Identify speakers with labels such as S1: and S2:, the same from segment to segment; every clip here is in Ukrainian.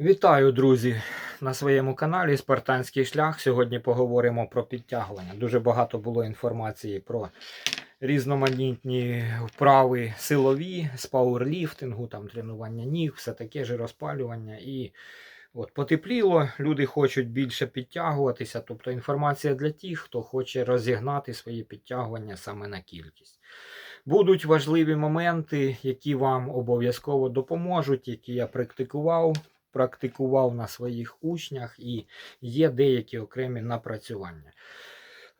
S1: Вітаю, друзі, на своєму каналі Спартанський шлях. Сьогодні поговоримо про підтягування. Дуже багато було інформації про різноманітні вправи силові з пауерліфтингу, там тренування ніг, все таке ж розпалювання. І от потепліло, люди хочуть більше підтягуватися. Тобто інформація для тих, хто хоче розігнати свої підтягування саме на кількість. Будуть важливі моменти, які вам обов'язково допоможуть, які я практикував практикував на своїх учнях і є деякі окремі напрацювання.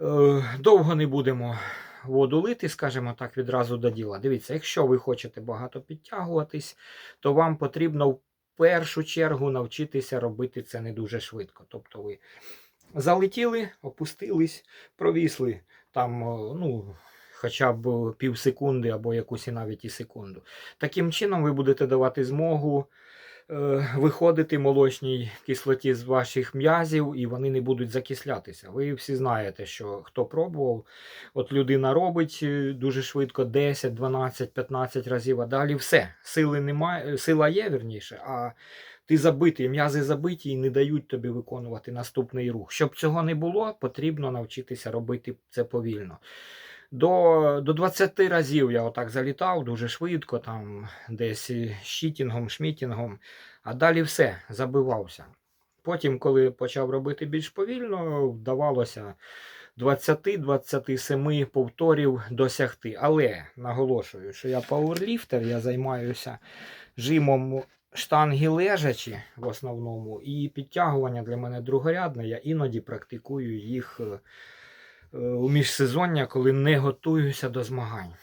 S1: Е, Довго не будемо воду лити, скажімо так, відразу до діла. Дивіться, якщо ви хочете багато підтягуватись, то вам потрібно в першу чергу навчитися робити це не дуже швидко. Тобто ви залетіли, опустились, провісли там, е, ну. Хоча б пів секунди або якусь і навіть і секунду. Таким чином ви будете давати змогу виходити молочній кислоті з ваших м'язів, і вони не будуть закислятися. Ви всі знаєте, що хто пробував, от людина робить е, дуже швидко 10, 12, 15 разів, а далі все. Сили немає, сила є верніше, а ти забитий, м'язи забиті і не дають тобі виконувати наступний рух. Щоб цього не було, потрібно навчитися робити це повільно. До до 20 разів я отак залітав дуже швидко, там десь щітінгом, шмітінгом, а далі все, забивався. Потім, коли почав робити більш повільно, вдавалося 20-27 повторів досягти. Але наголошую, що я пауерліфтер, я займаюся жимом штанги лежачі в основному, і підтягування для мене другорядне. Я іноді практикую їх е, у міжсезоння, коли не готуюся до змагань.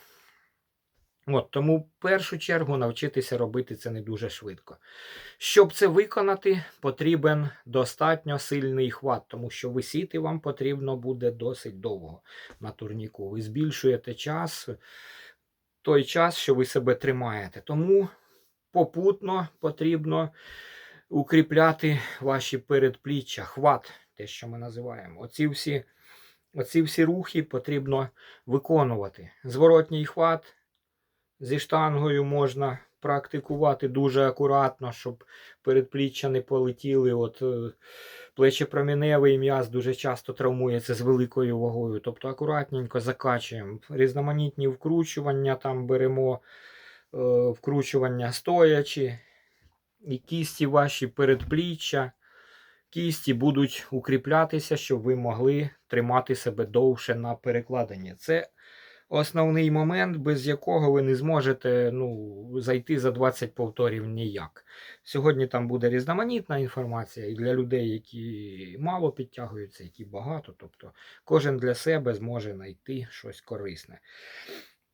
S1: От, Тому в першу чергу навчитися робити це не дуже швидко. Щоб це виконати, потрібен достатньо сильний хват, тому що висіти вам потрібно буде досить довго на турніку. Ви збільшуєте час, той час, що ви себе тримаєте. Тому попутно потрібно укріпляти ваші передпліччя, хват, те, що ми називаємо. Оці всі, оці всі рухи потрібно виконувати. Зворотній хват зі штангою можна практикувати дуже акуратно, щоб передпліччя не полетіли. От е, Плечепроміневий м'яз дуже часто травмується з великою вагою. Тобто акуратненько закачуємо. Різноманітні вкручування там беремо, е, вкручування стоячи, і кісті ваші передпліччя. Кісті будуть укріплятися, щоб ви могли тримати себе довше на перекладенні. Це основний момент, без якого ви не зможете ну, зайти за 20 повторів ніяк. Сьогодні там буде різноманітна інформація і для людей, які мало підтягуються, які багато. Тобто кожен для себе зможе знайти щось корисне.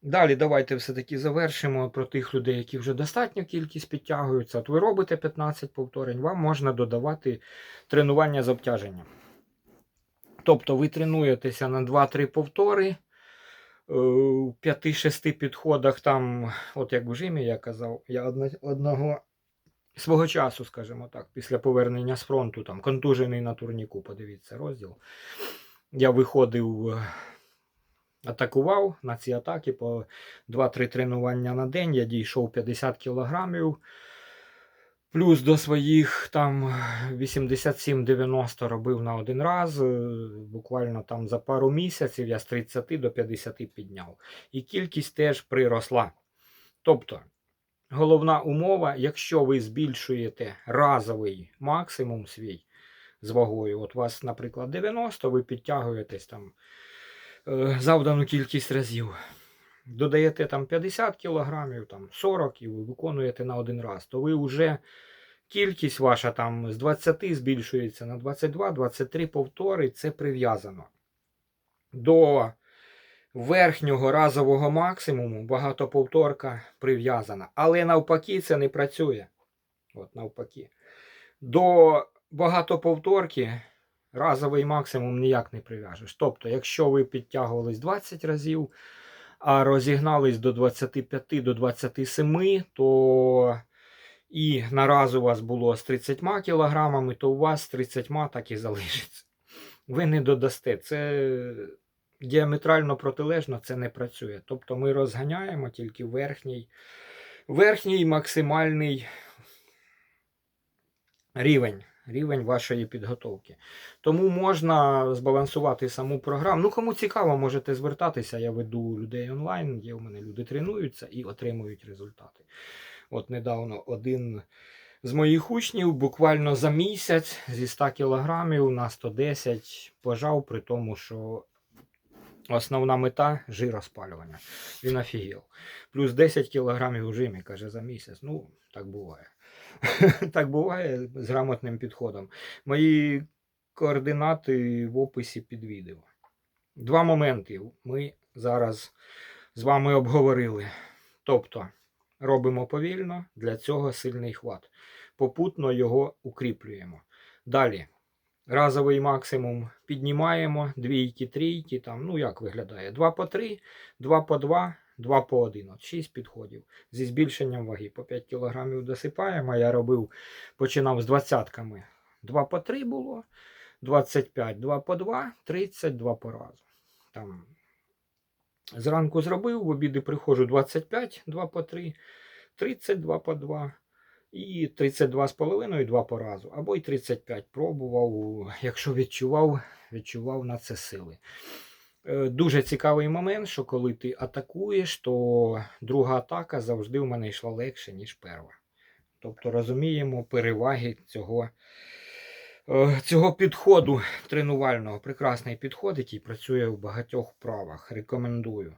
S1: Далі давайте все-таки завершимо про тих людей, які вже достатньо кількість підтягуються. От ви робите 15 повторень, вам можна додавати тренування з обтяженням. Тобто ви тренуєтеся на 2-3 повтори. У 5-6 підходах, там, от як в жимі я казав, я одного свого часу, скажімо так, після повернення з фронту, там, контужений на турніку, подивіться розділ. Я виходив, атакував на ці атаки по 2-3 тренування на день. Я дійшов 50 кілограмів. Плюс до своїх там 87-90 робив на один раз. е, Буквально там за пару місяців я з 30 до 50 підняв. І кількість теж приросла. Тобто, головна умова, якщо ви збільшуєте разовий максимум свій з вагою, от у вас, наприклад, 90, ви підтягуєтесь там завдану кількість разів. Додаєте там 50 кілограмів, там 40 і ви виконуєте на один раз, то ви вже кількість ваша там з 20 збільшується на 22-23 повтори, це прив'язано. До верхнього разового максимуму багатоповторка прив'язана. Але навпаки, це не працює. От навпаки. До багатоповторки разовий максимум ніяк не прив'яжеш. Тобто, якщо ви підтягувались 20 разів, а розігнались до 25 до 27, то і на раз у вас було з 30 кілограмами, то у вас з 30 так і залишиться. Ви не додасте. Це діаметрально протилежно, це не працює. Тобто ми розганяємо тільки верхній, верхній максимальний рівень, рівень вашої підготовки. Тому можна збалансувати саму програму. Ну, кому цікаво, можете звертатися. Я веду людей онлайн, є у мене люди тренуються і отримують результати. От недавно один з моїх учнів буквально за місяць зі 100 кілограмів на 110 пожав, при тому, що основна мета жироспалювання. Він офігел. Плюс 10 кілограмів у жимі, каже, за місяць. Ну, так буває. так буває з грамотним підходом. Мої координати в описі під відео. Два моменти ми зараз з вами обговорили. Тобто, робимо повільно, для цього сильний хват. Попутно його укріплюємо. Далі. Разовий максимум піднімаємо, двійки, трійки, там, ну як виглядає? 2 по 3, 2 по 2, 2 по 1. От 6 підходів. Зі збільшенням ваги по 5 кг досипаємо. Я робив, починав з двадцятками. 2 по 3 було, 25, 2 по 2, 30, 2 по разу. Там Зранку зробив, в обіди приходжу 25, 2 по 3, 32 по 2 і 32 з половиною 2 по разу. Або й 35 пробував, якщо відчував, відчував на це сили. Е, Дуже цікавий момент, що коли ти атакуєш, то друга атака завжди в мене йшла легше, ніж перша. Тобто розуміємо переваги цього, е, цього підходу тренувального. Прекрасний підход, який працює в багатьох вправах. Рекомендую.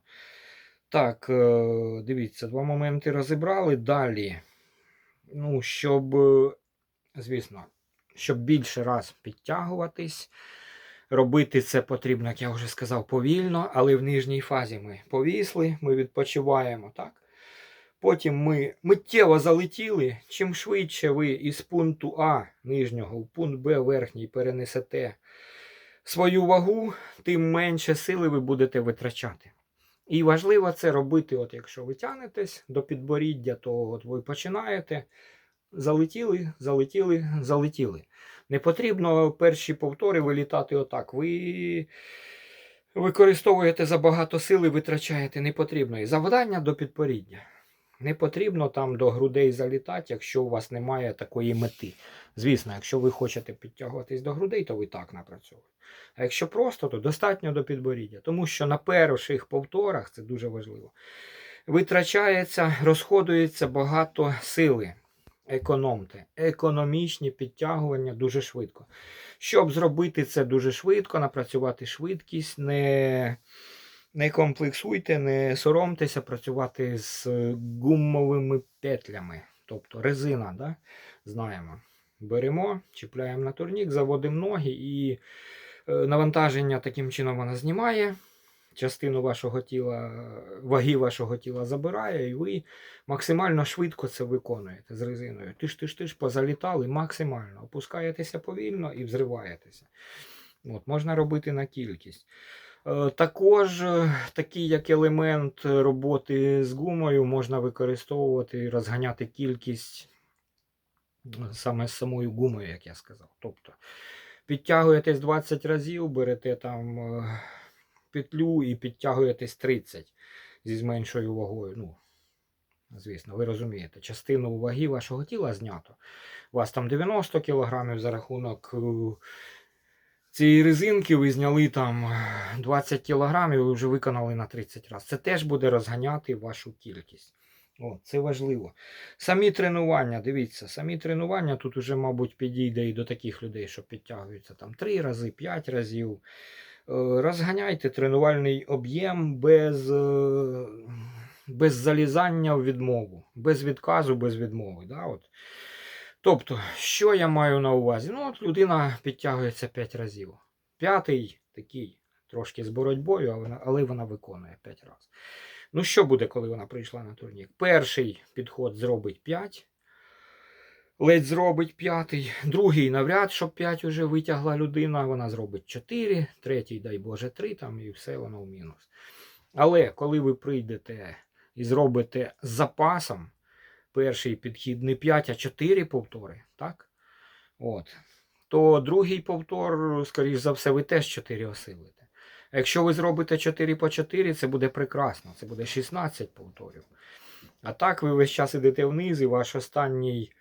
S1: Так, е, дивіться, два моменти розібрали. Далі. Ну, щоб, звісно, щоб більше раз підтягуватись. Робити це потрібно, як я вже сказав, повільно, але в нижній фазі ми повісли, ми відпочиваємо, так? Потім ми миттєво залетіли. Чим швидше ви із пункту А нижнього в пункт Б верхній перенесете свою вагу, тим менше сили ви будете витрачати. І важливо це робити, от якщо ви тянетесь до підборіддя, то от ви починаєте. Залетіли, залетіли, залетіли. Не потрібно перші повтори вилітати отак. Ви використовуєте забагато сили, витрачаєте не потрібно. І завдання до підпоріддя. Не потрібно там до грудей залітати, якщо у вас немає такої мети. Звісно, якщо ви хочете підтягуватись до грудей, то ви так напрацьовуєте. А якщо просто, то достатньо до підборіддя. Тому що на перших повторах, це дуже важливо, витрачається, розходується багато сили. Економте. Економічні підтягування дуже швидко. Щоб зробити це дуже швидко, напрацювати швидкість, не, не комплексуйте, не соромтеся працювати з гумовими петлями. Тобто резина, да? знаємо. Беремо, чіпляємо на турнік, заводимо ноги і е, навантаження таким чином вона знімає. Частину вашого тіла, ваги вашого тіла забирає, і ви максимально швидко це виконуєте з резиною. Тиш, тиш, тиш, позалітали максимально. Опускаєтеся повільно і взриваєтеся. От, Можна робити на кількість. Е, Також е, такий як елемент роботи з гумою можна використовувати і розганяти кількість е, саме з самою гумою, як я сказав. Тобто підтягуєтесь 20 разів, берете там петлю і підтягуєтесь 30 зі зменшою вагою. Ну, звісно, ви розумієте, частину ваги вашого тіла знято. У вас там 90 кг за рахунок е, цієї резинки, ви зняли там е, 20 кг і вже виконали на 30 разів. Це теж буде розганяти вашу кількість. О, це важливо. Самі тренування, дивіться, самі тренування тут уже, мабуть, підійде і до таких людей, що підтягуються там 3 рази, 5 разів. Е, Розганяйте тренувальний об'єм без, е, без залізання в відмову, без відказу, без відмови. Да? От. Тобто, що я маю на увазі? Ну, от людина підтягується 5 разів. П'ятий такий, трошки з боротьбою, але вона, але вона виконує 5 разів. Ну, що буде, коли вона прийшла на турнір? Перший підход зробить 5. Ледь зробить п'ятий, другий навряд, щоб 5 вже витягла людина, вона зробить 4, третій, дай Боже, 3 там і все воно в мінус. Але коли ви прийдете і зробите з запасом, перший підхід не 5, а 4 повтори, так? От, то другий повтор, скоріш за все, ви теж 4 осилите. Якщо ви зробите 4 по 4, це буде прекрасно, це буде 16 повторів. А так ви весь час ідете вниз, і ваш останній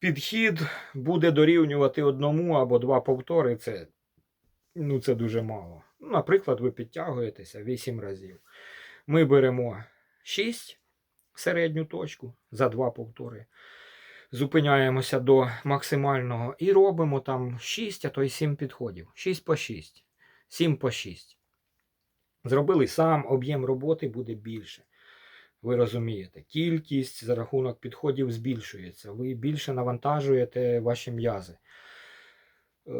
S1: підхід буде дорівнювати одному або два повтори. Це, ну, це дуже мало. Наприклад, ви підтягуєтеся 8 разів. Ми беремо 6 середню точку за два повтори. Зупиняємося до максимального і робимо там 6, а то й 7 підходів. 6 по 6, 7 по 6. Зробили сам об'єм роботи буде більше. Ви розумієте, кількість за рахунок підходів збільшується. Ви більше навантажуєте ваші м'язи. Е,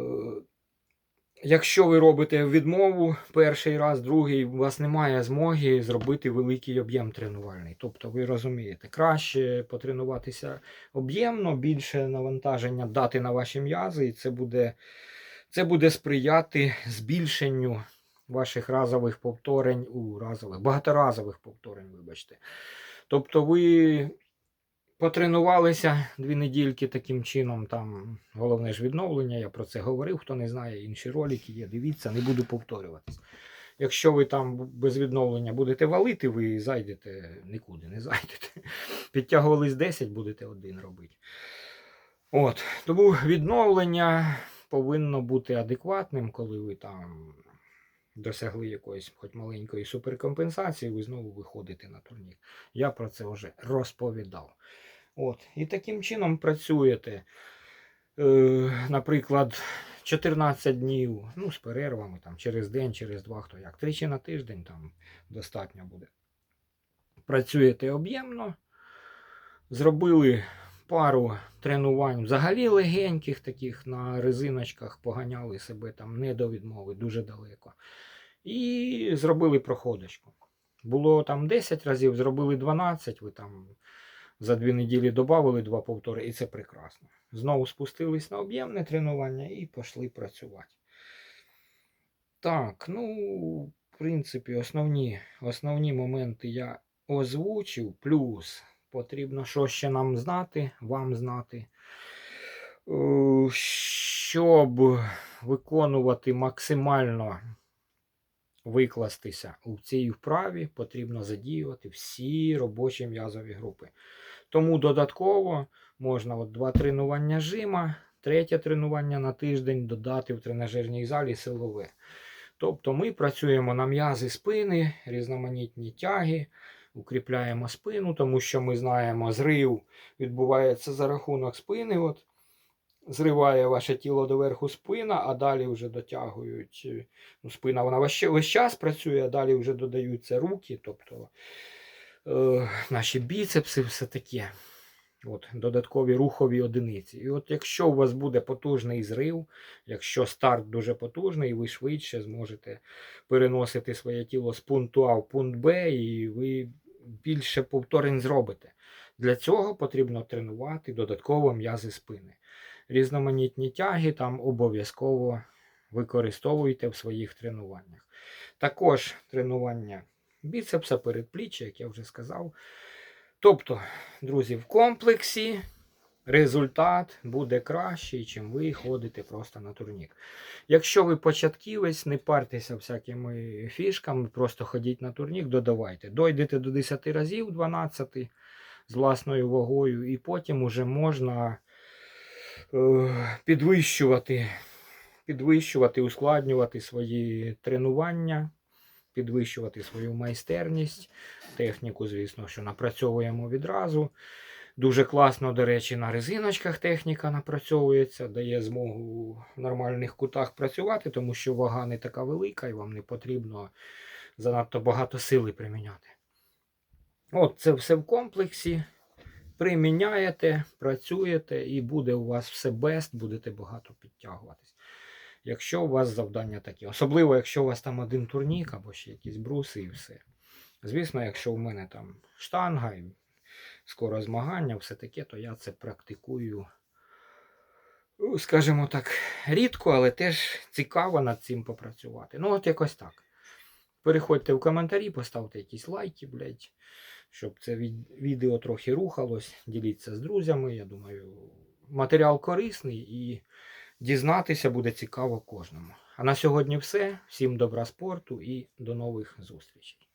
S1: Якщо ви робите відмову перший раз, другий, у вас немає змоги зробити великий об'єм тренувальний. Тобто, ви розумієте, краще потренуватися об'ємно, більше навантаження дати на ваші м'язи, і це буде, це буде сприяти збільшенню ваших разових повторень у разових, багаторазових повторень, вибачте. Тобто ви потренувалися дві недільки таким чином, там головне ж відновлення, я про це говорив, хто не знає, інші ролики є, дивіться, не буду повторюватись. Якщо ви там без відновлення будете валити, ви зайдете нікуди, не зайдете. Підтягувались 10, будете один робити. От, тому відновлення повинно бути адекватним, коли ви там досягли якоїсь хоч маленької суперкомпенсації, ви знову виходите на турнір. Я про це вже розповідав. От. І таким чином працюєте. Е, наприклад, 14 днів, ну, з перервами там, через день, через два, хто як. Тричі на тиждень там достатньо буде. Працюєте об'ємно. Зробили пару тренувань взагалі легеньких, таких на резиночках, поганяли себе там не до відмови, дуже далеко. І зробили проходочку. Було там 10 разів, зробили 12, ви там за дві неділі додали два повтори, і це прекрасно. Знову спустились на об'ємне тренування і пішли працювати. Так, ну, в принципі, основні, основні моменти я озвучив. Плюс потрібно що ще нам знати, вам знати. Е, Щоб виконувати максимально викластися у цій вправі, потрібно задіювати всі робочі м'язові групи. Тому додатково можна от два тренування жима, третє тренування на тиждень додати в тренажерній залі силове. Тобто ми працюємо на м'язи спини, різноманітні тяги, укріпляємо спину, тому що ми знаємо, зрив відбувається за рахунок спини. От, Зриває ваше тіло доверху спина, а далі вже дотягують. е, Ну, спина вона весь, весь час працює, а далі вже додаються руки, тобто е, наші біцепси, все таке. От, додаткові рухові одиниці. І от якщо у вас буде потужний зрив, якщо старт дуже потужний, ви швидше зможете переносити своє тіло з пункту А в пункт Б, і ви більше повторень зробите. Для цього потрібно тренувати додатково м'язи спини. Різноманітні тяги там обов'язково використовуйте в своїх тренуваннях. Також тренування біцепса, передпліччя, як я вже сказав. Тобто, друзі, в комплексі результат буде кращий, чим ви ходите просто на турнік. Якщо ви початківець, не партеся всякими фішками, просто ходіть на турнік, додавайте. Дойдете до 10 разів, 12 з власною вагою, і потім уже можна е, підвищувати, підвищувати, ускладнювати свої тренування, підвищувати свою майстерність, техніку, звісно, що напрацьовуємо відразу. Дуже класно, до речі, на резиночках техніка напрацьовується, дає змогу в нормальних кутах працювати, тому що вага не така велика і вам не потрібно занадто багато сили приміняти. От це все в комплексі. Приміняєте, працюєте, і буде у вас все бест, будете багато підтягуватись. Якщо у вас завдання такі. Особливо, якщо у вас там один турнік або ще якісь бруси і все. Звісно, якщо у мене там штанга і скоро змагання, все таке, то я це практикую, скажімо так, рідко, але теж цікаво над цим попрацювати. Ну, от якось так. Переходьте в коментарі, поставте якісь лайки, блядь, щоб це відео трохи рухалось. Діліться з друзями. Я думаю, матеріал корисний і дізнатися буде цікаво кожному. А на сьогодні все. Всім добра спорту і до нових зустрічей.